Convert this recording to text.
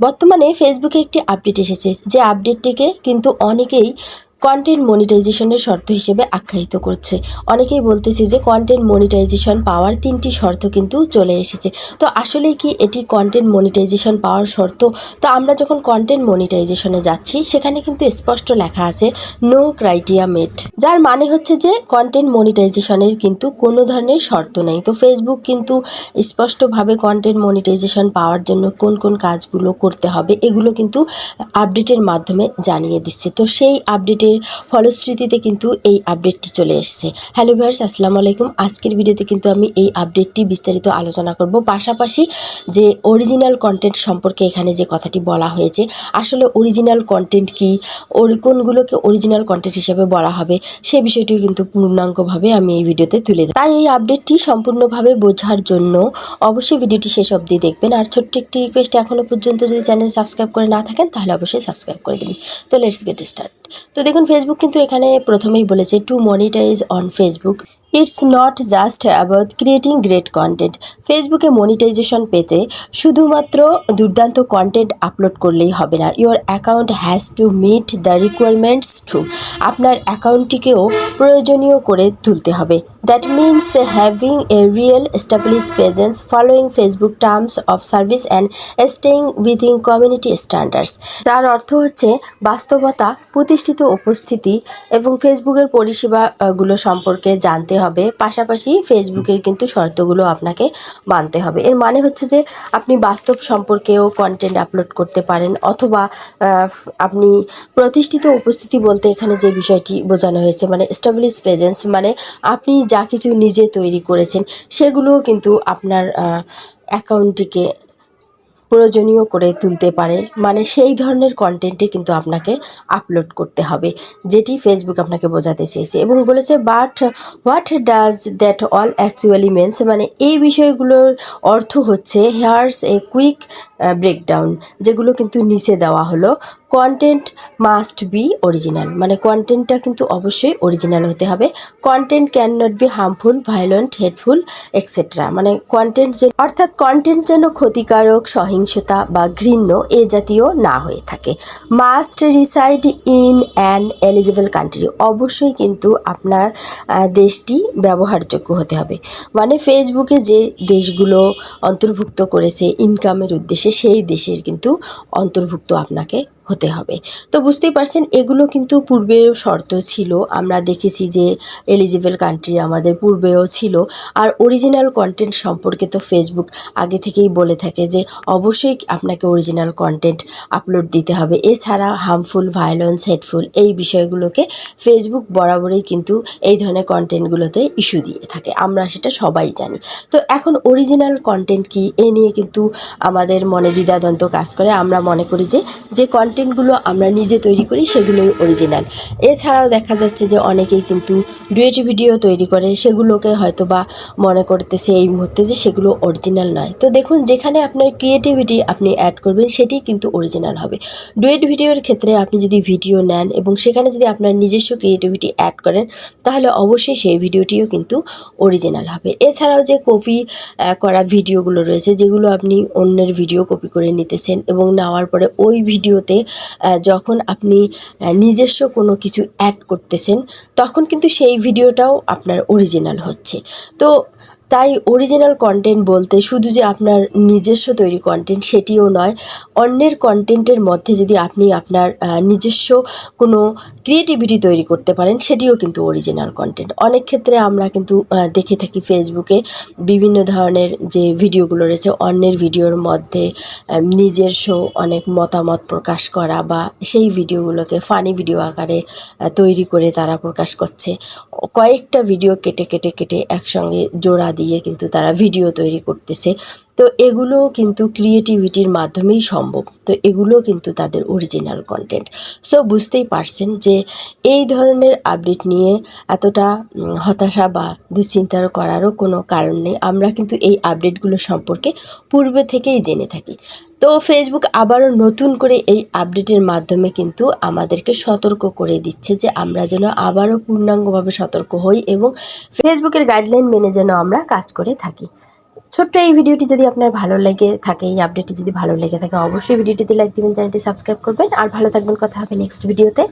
বর্তমানে ফেসবুকে একটি আপডেট এসেছে। যে আপডেটটিকে কিন্তু অনেকেই কন্টেন্ট মনিটাইজেশনের শর্ত হিসেবে আখ্যায়িত করছে। অনেকেই বলতেছে যে কন্টেন্ট মনিটাইজেশন পাওয়ার তিনটি শর্ত কিন্তু চলে এসেছে। তো আসলে কি এটি কন্টেন্ট মনিটাইজেশন পাওয়ার শর্ত? তো আমরা যখন কন্টেন্ট মনিটাইজেশনে যাচ্ছি, সেখানে কিন্তু স্পষ্ট লেখা আছে নো ক্রাইটেরিয়া মেট যার মানে হচ্ছে যে কন্টেন্ট মনিটাইজেশনের কিন্তু কোনো ধরনের শর্ত নেই। তো ফেসবুক কিন্তু স্পষ্টভাবে কন্টেন্ট মনিটাইজেশন পাওয়ার জন্য কোন কোন কাজগুলো করতে হবে, এগুলো কিন্তু আপডেটের মাধ্যমে জানিয়ে দিচ্ছে। তো সেই আপডেটের ফলশ্রুতিতে কিন্তু এই আপডেটটি চলে এসেছে। হ্যালো ভিউয়ার্স আসসালামু আলাইকুম। আজকের ভিডিওতে কিন্তু আমি এই আপডেটটি বিস্তারিত আলোচনা করব। পাশাপাশি যে অরিজিনাল কন্টেন্ট সম্পর্কে এখানে যে কথাটি বলা হয়েছে, আসলে অরিজিনাল কন্টেন্ট কি, ওর কোনগুলোকে অরিজিনাল কন্টেন্ট হিসেবে বলা হবে, সে বিষয়টিও কিন্তু পূর্ণাঙ্গভাবে আমি এই ভিডিওতে তুলে দেব তাই এই আপডেটটি সম্পূর্ণভাবে বোঝার জন্য অবশ্যই ভিডিওটি শেষ অবধি দেখবেন। আর ছোট্ট একটি রিকোয়েস্ট এখনও পর্যন্ত যদি চ্যানেল সাবস্ক্রাইব করে না থাকেন, তাহলে অবশ্যই সাবস্ক্রাইব করে দেবেন তো লেটস গেট স্টার্ট তো দেখুন ফেসবুক কিন্তু এখানে প্রথমেই বলেছে to monetize on Facebook it's not just about creating great content ফেসবুকে মনিটাইজেশন পেতে শুধুমাত্র দুর্দান্ত কন্টেন্ট আপলোড করলেই হবে না your account has to meet the requirements to আপনার অ্যাকাউন্টটিকেও প্রয়োজনীয় করে তুলতে হবে। That means having a real establish presence following Facebook terms of service and staying within community standards যার অর্থ হচ্ছে বাস্তবতা, প্রতিষ্ঠিত উপস্থিতি এবং ফেসবুকের পরিষেবাগুলো সম্পর্কে জানতে হবে। পাশাপাশি ফেসবুকের কিন্তু শর্তগুলো আপনাকে মানতে হবে। এর মানে হচ্ছে যে আপনি বাস্তব সম্পর্কেও কন্টেন্ট আপলোড করতে পারেন অথবা আপনি প্রতিষ্ঠিত উপস্থিতি বলতে এখানে যে বিষয়টি বোঝানো হয়েছে মানে স্টাবলিশ প্রেজেন্স মানে আপনি যা কিছু নিজে তৈরি করেছেন, সেগুলোও কিন্তু আপনার অ্যাকাউন্টটিকে প্রয়োজনীয় করে তুলতে পারে। মানে সেই ধরনের কন্টেন্টই কিন্তু আপনাকে আপলোড করতে হবে, যেটি ফেসবুক আপনাকে বোঝাতে চেয়েছে এবং বলেছে but what does that all actually means মানে এই বিষয়গুলোর অর্থ হচ্ছে হেয়ার্স এ কুইক ব্রেকডাউন যেগুলো কিন্তু নিচে দেওয়া হলো। কন্টেন্ট মাস্ট বি অরিজিনাল মানে কন্টেন্টটা কিন্তু অবশ্যই অরিজিনাল হতে হবে। Content cannot be harmful violent hateful etcetera মানে কন্টেন্ট যে অর্থাৎ কন্টেন্ট যেন ক্ষতিকারক, সহিংসতা বা ঘৃণ্য এ জাতীয় না হয়ে থাকে। Must reside in an eligible country অবশ্যই কিন্তু আপনার দেশটি ব্যবহারযোগ্য হতে হবে। মানে ফেসবুকে যে দেশগুলো অন্তর্ভুক্ত করেছে ইনকামের উদ্দেশ্যে, সেই দেশের কিন্তু অন্তর্ভুক্ত আপনাকে হতে হবে। তো বুঝতেই পারছেন, এগুলো কিন্তু পূর্বেও শর্ত ছিল। আমরা দেখেছি যে এলিজিবল কান্ট্রি আমাদের পূর্বেও ছিল। আর অরিজিনাল কন্টেন্ট সম্পর্কে তো ফেসবুক আগে থেকেই বলে থাকে যে অবশ্যই আপনাকে অরিজিনাল কন্টেন্ট আপলোড দিতে হবে। এছাড়া হার্মফুল ভায়োলেন্স হেডফুল এই বিষয়গুলোকে ফেসবুক বরাবরই কিন্তু এই ধরনের কন্টেন্টগুলোতে ইস্যু দিয়ে থাকে। আমরা সেটা সবাই জানি। তো এখন অরিজিনাল কন্টেন্ট কি, এ নিয়ে কিন্তু আমাদের মনে দ্বিধাদ্বন্দ্ব কাজ করে। আমরা মনে করি যে যে কন্টেন্টগুলো আমরা নিজে তৈরি করি, সেগুলোই অরিজিনাল এছাড়াও দেখা যাচ্ছে যে অনেকেই কিন্তু ডুয়েট ভিডিও তৈরি করে, সেগুলোকে হয়তো বা মনে করতেছে এই মুহূর্তে যে সেগুলো অরিজিনাল নয়। তো দেখুন, যেখানে আপনার ক্রিয়েটিভিটি আপনি অ্যাড করবেন, সেটি কিন্তু অরিজিনাল হবে। ডুয়েট ভিডিওর ক্ষেত্রে আপনি যদি ভিডিও নেন এবং সেখানে যদি আপনার নিজস্ব ক্রিয়েটিভিটি অ্যাড করেন, তাহলে অবশ্যই সেই ভিডিওটিও কিন্তু অরিজিনাল হবে। এছাড়াও যে কপি করা ভিডিওগুলো রয়েছে, যেগুলো আপনি অন্যের ভিডিও কপি করে নিতেছেন এবং নেওয়ার পরে ওই ভিডিওতে যখন আপনি নিজস্ব কোনো কিছু অ্যাড করতেছেন, তখন কিন্তু সেই ভিডিওটাও আপনার অরিজিনাল হচ্ছে। তো তাই অরিজিনাল কন্টেন্ট বলতে শুধু যে আপনার নিজস্ব তৈরি কন্টেন্ট সেটিও নয়, অন্যের কন্টেন্টের মধ্যে যদি আপনি আপনার নিজস্ব কোনো ক্রিয়েটিভিটি তৈরি করতে পারেন, সেটিও কিন্তু অরিজিনাল কন্টেন্ট অনেক ক্ষেত্রে আমরা কিন্তু দেখে থাকি ফেসবুকে বিভিন্ন ধরনের যে ভিডিওগুলো রয়েছে, অন্যের ভিডিওর মধ্যে নিজস্ব অনেক মতামত প্রকাশ করা বা সেই ভিডিওগুলোকে ফানি ভিডিও আকারে তৈরি করে তারা প্রকাশ করছে। কয়েকটা ভিডিও কেটে কেটে কেটে একসঙ্গে জোড়া দিয়ে কিন্তু তারা ভিডিও তৈরি করতেছে। তো এগুলো কিন্তু ক্রিয়েটিভিটির মাধ্যমেই সম্ভব। তো এগুলো কিন্তু তাদের অরিজিনাল কন্টেন্ট সো বুঝতেই পারছেন যে এই ধরনের আপডেট নিয়ে এতটা হতাশা বা দুশ্চিন্তার করারও কোনো কারণ নেই। আমরা কিন্তু এই আপডেটগুলো সম্পর্কে পূর্বে থেকেই জেনে থাকি। তো ফেসবুক আবারও নতুন করে এই আপডেটের মাধ্যমে কিন্তু আমাদেরকে সতর্ক করে দিচ্ছে যে আমরা যেন আবারও পূর্ণাঙ্গভাবে সতর্ক হই এবং ফেসবুকের গাইডলাইন মেনে যেন আমরা কাজ করে থাকি। ছোট্ট এই ভিডিওটি যদি আপনার ভালো লেগে থাকে, এই আপডেটটি যদি ভালো লেগে থাকে, অবশ্যই ভিডিওটিতে লাইক দিবেন, চ্যানেলটি সাবস্ক্রাইব করবেন, আর ভালো থাকবেন, কথা হবে নেক্সট ভিডিওতে।